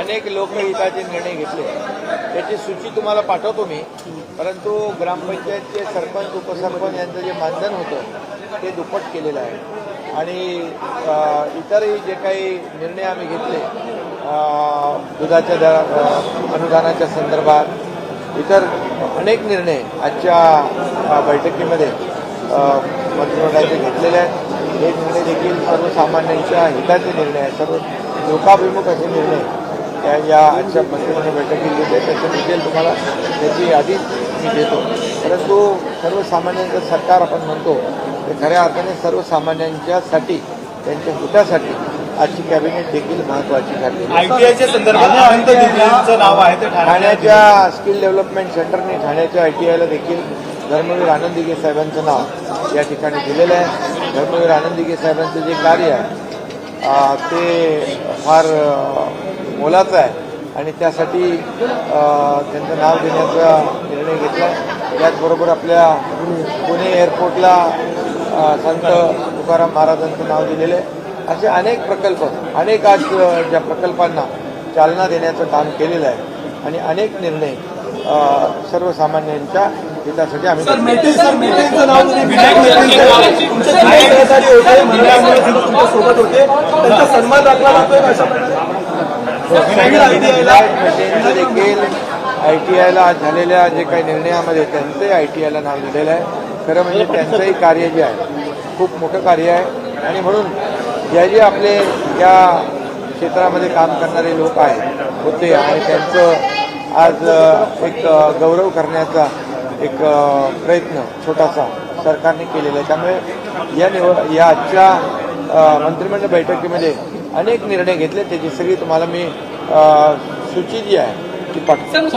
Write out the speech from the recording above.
अनेक लोकहिताचे निर्णय घेतले. त्याची सूची तुम्हाला पाठवतो मी. परंतु ग्रामपंचायतचे सरपंच उपसरपंच यांचं जे मानधन होतं ते दुप्पट केलेलं आहे. आणि इतरही जे काही निर्णय आम्ही घेतले दुधाच्या दरा अनुदानाच्या संदर्भात इतर अनेक निर्णय आजच्या बैठकीमध्ये मंत्रिमंडळाचे घेतलेले आहेत. हे निर्णय देखील सर्वसामान्यांच्या हिताचे निर्णय आहेत. सर्व लोकाभिमुख असे निर्णय या या आजच्या मंत्रिमंडळ बैठकीत त्याचं डिटेल तुम्हाला त्याची यादीच मी देतो. परंतु सर्वसामान्यांचं सरकार आपण म्हणतो ते खऱ्या अर्थाने सर्वसामान्यांच्यासाठी त्यांच्या हितासाठी आजची कॅबिनेट देखील महत्त्वाची ठरली आयटीआयच्या संदर्भात नाव आहे ठाण्याच्या स्किल डेव्हलपमेंट सेंटरने ठाण्याच्या आय टी आयला देखील धर्मवीर आनंद दिघे साहेबांचं नाव या ठिकाणी दिलेलं आहे. धर्मवीर आनंद दिघे साहेबांचं जे कार्य आहे ते फार मोलाचं आहे. आणि त्यासाठी त्यांचं नाव देण्याचा निर्णय घेतला. आहे त्याचबरोबर आपल्या पुणे एअरपोर्टला संत तुकाराम महाराजांचं नाव दिलेलं आहे. असे अनेक प्रकल्प अनेक आज ज्या प्रकल्पांना चालना देण्याचं काम केलेलं आहे. आणि अनेक निर्णय सर्वसामान्यांच्या हितासाठी आम्ही सोबत होते. त्यांचा सन्मान राखला देखील आय टी आयला आज झालेल्या जे काही निर्णयामध्ये त्यांचंही आय टी आयला नाव दिलेलं आहे. खरं म्हणजे त्यांचंही कार्य जे आहे खूप मोठं कार्य आहे. आणि म्हणून जे जे आपले या क्षेत्रामध्ये काम करणारे लोक आहेत होते आणि त्यांचं आज एक गौरव करण्याचा एक प्रयत्न छोटासा सरकारने केलेला आहे. त्यामुळे या निव या आजच्या मंत्रिमंडळ बैठकीमध्ये अनेक निर्णय घेतले त्याची सगळी तुम्हाला मी सूची जी आहे ती पाठवतो.